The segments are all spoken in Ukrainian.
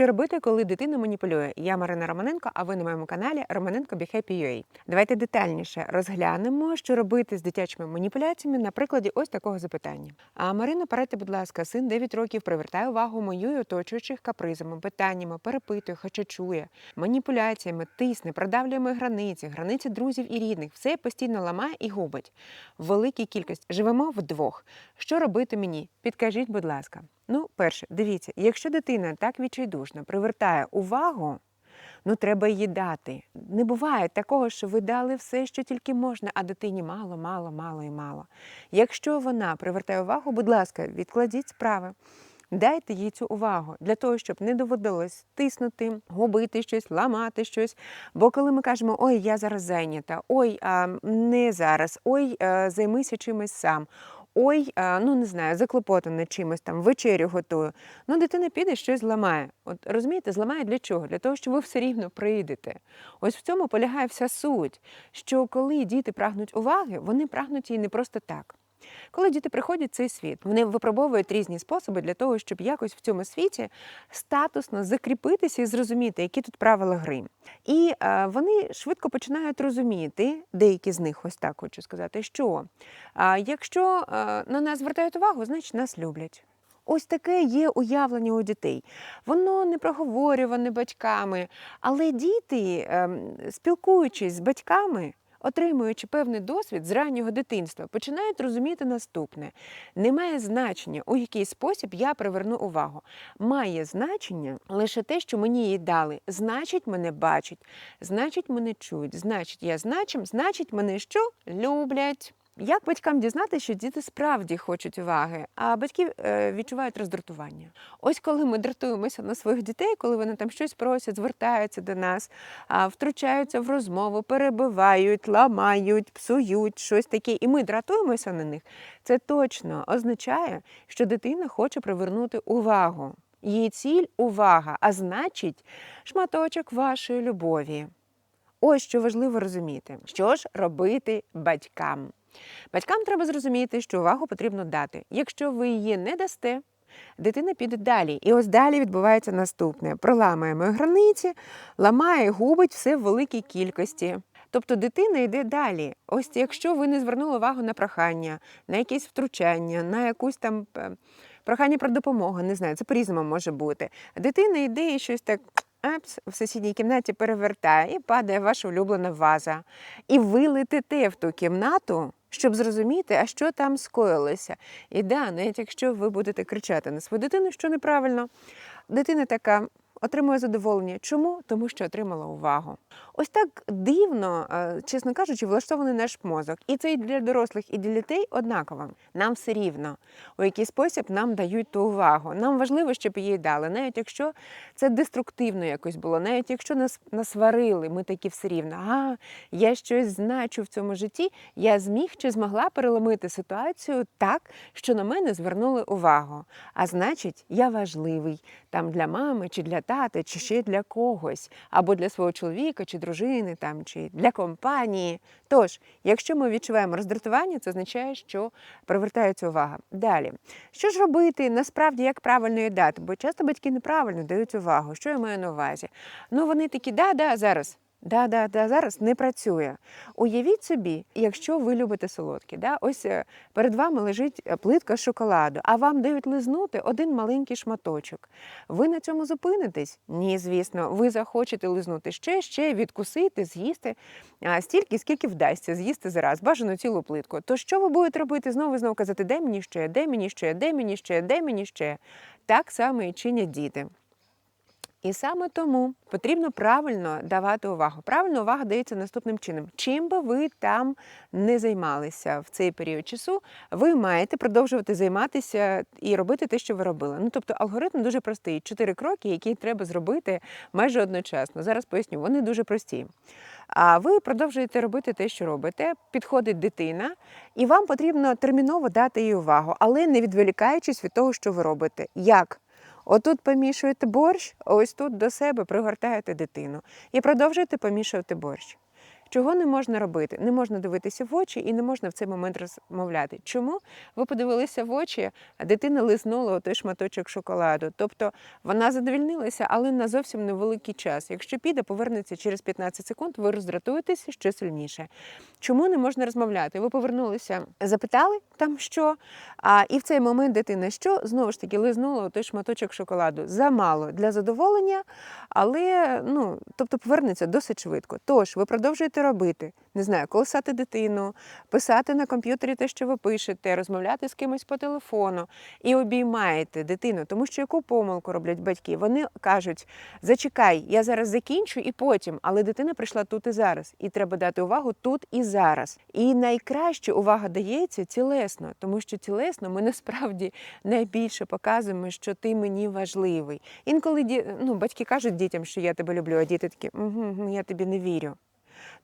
Що робити, коли дитина маніпулює? Я Марина Романенко, а ви на моєму каналі Романенко Be Давайте детальніше розглянемо, що робити з дитячими маніпуляціями на прикладі ось такого запитання. А Марина, порадьте, будь ласка, син 9 років привертає увагу мою і оточуючих капризами, питаннями, перепитує, хоча чує, маніпуляціями, тисне, продавлює мої границі, границі друзів і рідних. Все постійно ламає і губить. В великій кількості живемо вдвох. Що робити мені? Підкажіть, будь ласка. Ну, перше, дивіться, якщо дитина так відчайдушно привертає увагу, ну треба її дати. Не буває такого, що ви дали все, що тільки можна, а дитині мало, мало, мало і мало. Якщо вона привертає увагу, будь ласка, відкладіть справи. Дайте їй цю увагу для того, щоб не доводилось тиснути, губити щось, ламати щось. Бо коли ми кажемо Ой, я зараз зайнята, ой, а, не зараз, ой, а, займися чимось сам. Ой, ну не знаю, заклопотана чимось там, вечерю готую. Ну, дитина піде щось зламає. От розумієте, зламає для чого? Для того, що ви все рівно прийдете. Ось в цьому полягає вся суть. Що коли діти прагнуть уваги, вони прагнуть її не просто так. Коли діти приходять в цей світ, вони випробовують різні способи для того, щоб якось в цьому світі статусно закріпитися і зрозуміти, які тут правила гри. І е, вони швидко починають розуміти, деякі з них, ось так хочу сказати, що е, якщо е, на нас звертають увагу, значить нас люблять. Ось таке є уявлення у дітей. Воно не проговорюване батьками, але діти, ем, спілкуючись з батьками, отримуючи певний досвід з раннього дитинства, починають розуміти наступне: немає значення, у який спосіб я приверну увагу. Має значення лише те, що мені її дали. Значить, мене бачать, значить, мене чують, значить, я значим, значить, мене що люблять. Як батькам дізнатися, що діти справді хочуть уваги, а батьки е, відчувають роздратування? Ось коли ми дратуємося на своїх дітей, коли вони там щось просять, звертаються до нас, втручаються в розмову, перебивають, ламають, псують щось таке, і ми дратуємося на них, це точно означає, що дитина хоче привернути увагу. Її ціль увага, а значить, шматочок вашої любові. Ось що важливо розуміти, що ж робити батькам. Батькам треба зрозуміти, що увагу потрібно дати. Якщо ви її не дасте, дитина піде далі. І ось далі відбувається наступне: проламує мої границі, ламає, губить все в великій кількості. Тобто дитина йде далі. Ось якщо ви не звернули увагу на прохання, на якесь втручання, на якусь там е, прохання про допомогу, не знаю, це по-різному може бути. Дитина йде і щось так. Апс, в сусідній кімнаті перевертає і падає ваша улюблена ваза. І ви летите в ту кімнату, щоб зрозуміти, а що там скоїлося. І да, навіть якщо ви будете кричати на свою дитину, що неправильно, дитина така отримує задоволення. Чому? Тому що отримала увагу. Ось так дивно, е, чесно кажучи, влаштований наш мозок. І це і для дорослих, і для дітей однаково. Нам все рівно, у який спосіб нам дають ту увагу. Нам важливо, щоб її дали, навіть якщо це деструктивно якось було, навіть якщо нас насварили, ми такі все рівно. А я щось значу в цьому житті, я зміг чи змогла переломити ситуацію так, що на мене звернули увагу. А значить, я важливий там для мами, чи для тата, чи ще для когось, або для свого чоловіка, чи дружини, там, чи для компанії. Тож, якщо ми відчуваємо роздратування, це означає, що привертається увага. Далі, що ж робити насправді, як правильно її дати? Бо часто батьки неправильно дають увагу. Що я маю на увазі? Ну вони такі, да, да, зараз. Да, да, да, зараз не працює. Уявіть собі, якщо ви любите солодкі, да, ось е, перед вами лежить е, плитка шоколаду, а вам дають лизнути один маленький шматочок. Ви на цьому зупинитесь? Ні, звісно, ви захочете лизнути ще, ще, відкусити, з'їсти а, стільки, скільки вдасться з'їсти зараз, бажано цілу плитку. То що ви будете робити? Знову і знову казати, де мені ще, де мені ще, де мені ще, де мені ще. Так само і чинять діти. І саме тому потрібно правильно давати увагу. Правильна увага дається наступним чином. Чим би ви там не займалися в цей період часу, ви маєте продовжувати займатися і робити те, що ви робили. Ну тобто алгоритм дуже простий. Чотири кроки, які треба зробити майже одночасно. Зараз поясню, вони дуже прості. А ви продовжуєте робити те, що робите. Підходить дитина, і вам потрібно терміново дати їй увагу, але не відволікаючись від того, що ви робите. Як? Отут помішуєте борщ, а ось тут до себе пригортаєте дитину і продовжуєте помішувати борщ. Чого не можна робити? Не можна дивитися в очі і не можна в цей момент розмовляти. Чому? Ви подивилися в очі, а дитина лизнула той шматочок шоколаду. Тобто вона задовільнилася, але на зовсім невеликий час. Якщо піде, повернеться через 15 секунд, ви роздратуєтеся ще сильніше. Чому не можна розмовляти? Ви повернулися, запитали там що, а і в цей момент дитина що знову ж таки лизнула той шматочок шоколаду. Замало для задоволення, але ну, тобто повернеться досить швидко. Тож ви продовжуєте робити, не знаю, колесати дитину, писати на комп'ютері те, що ви пишете, розмовляти з кимось по телефону і обіймаєте дитину, тому що яку помилку роблять батьки? Вони кажуть: зачекай, я зараз закінчу і потім, але дитина прийшла тут і зараз, і треба дати увагу тут і зараз. І найкраще увага дається цілесно, тому що цілесно ми насправді найбільше показуємо, що ти мені важливий. Інколи ну, батьки кажуть дітям, що я тебе люблю, а діти такі, угу, я тобі не вірю.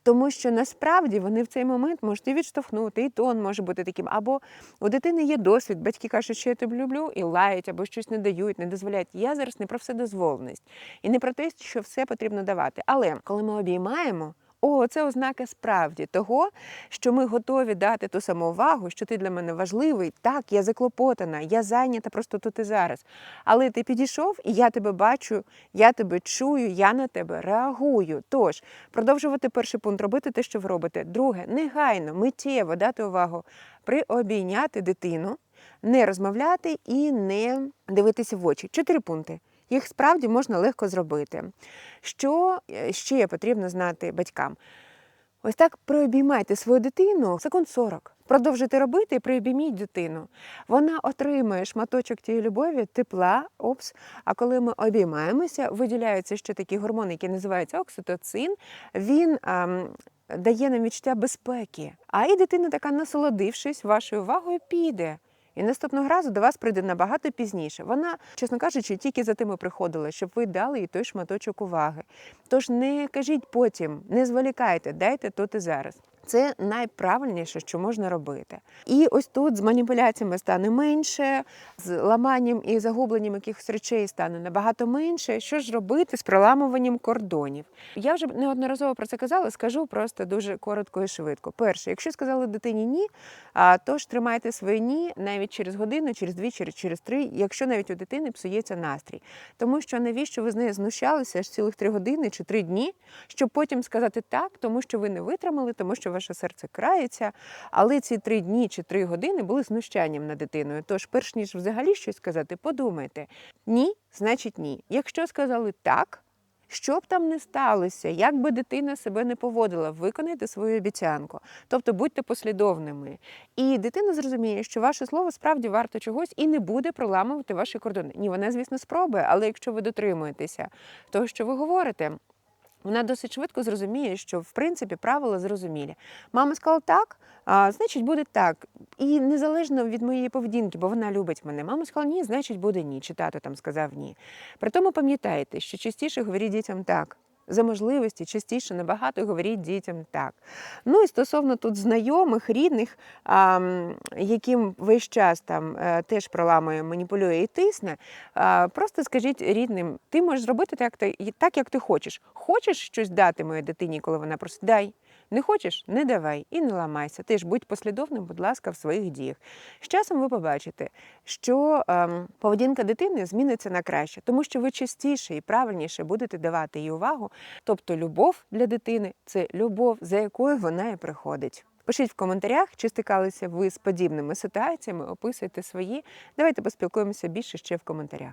Тому що насправді вони в цей момент можуть і відштовхнути, і тон може бути таким. Або у дитини є досвід, батьки кажуть, що я тебе люблю, і лають, або щось не дають, не дозволяють. Я зараз не про вседозволеність і не про те, що все потрібно давати. Але коли ми обіймаємо. О, це ознака справді того, що ми готові дати ту саму увагу, що ти для мене важливий. Так, я заклопотана, я зайнята просто тут і зараз. Але ти підійшов, і я тебе бачу, я тебе чую, я на тебе реагую. Тож продовжувати перший пункт, робити те, що ви робите. Друге, негайно, миттєво дати увагу, приобійняти дитину, не розмовляти і не дивитися в очі. Чотири пункти. Їх справді можна легко зробити. Що е, ще потрібно знати батькам? Ось так приобіймайте свою дитину секунд 40. Продовжуйте робити і приобійміть дитину. Вона отримує шматочок тієї любові, тепла, опс. А коли ми обіймаємося, виділяється ще такий гормон, який називається окситоцин. Він ем, дає нам відчуття безпеки. А і дитина така, насолодившись вашою увагою, піде. І наступного разу до вас прийде набагато пізніше. Вона, чесно кажучи, тільки за тим і приходила, щоб ви дали їй той шматочок уваги. Тож не кажіть потім, не зволікайте, дайте тут і зараз. Це найправильніше, що можна робити. І ось тут з маніпуляціями стане менше, з ламанням і загубленням якихось речей стане набагато менше. Що ж робити з проламуванням кордонів? Я вже неодноразово про це казала, скажу просто дуже коротко і швидко. Перше, якщо сказали дитині ні, то ж тримайте своє ні навіть через годину, через дві, через три, якщо навіть у дитини псується настрій. Тому що навіщо ви з нею знущалися аж цілих три години чи три дні, щоб потім сказати так, тому що ви не витримали, тому що ваше серце крається. Але ці три дні чи три години були знущанням над дитиною. Тож, перш ніж взагалі щось сказати, подумайте: ні, значить ні. Якщо сказали так. Що б там не сталося, як би дитина себе не поводила, виконайте свою обіцянку. Тобто будьте послідовними. І дитина зрозуміє, що ваше слово справді варто чогось і не буде проламувати ваші кордони. Ні, вона, звісно, спробує, але якщо ви дотримуєтеся того, що ви говорите. Вона досить швидко зрозуміє, що в принципі правила зрозумілі. Мама сказала так, а, значить буде так. І незалежно від моєї поведінки, бо вона любить мене. Мама сказала ні, значить буде ні. Чи тато там сказав ні. При тому пам'ятайте, що частіше говоріть дітям так. За можливості частіше набагато говоріть дітям так. Ну і стосовно тут знайомих, рідних, яким весь час там е, теж проламує, маніпулює і тисне, просто скажіть рідним, ти можеш зробити так, так, як ти хочеш. Хочеш щось дати моїй дитині, коли вона просить, дай. Не хочеш, не давай і не ламайся. Ти ж будь послідовним, будь ласка, в своїх діях. З часом ви побачите, що ем, поведінка дитини зміниться на краще, тому що ви частіше і правильніше будете давати їй увагу. Тобто, любов для дитини це любов, за якою вона і приходить. Пишіть в коментарях, чи стикалися ви з подібними ситуаціями, описуйте свої. Давайте поспілкуємося більше ще в коментарях.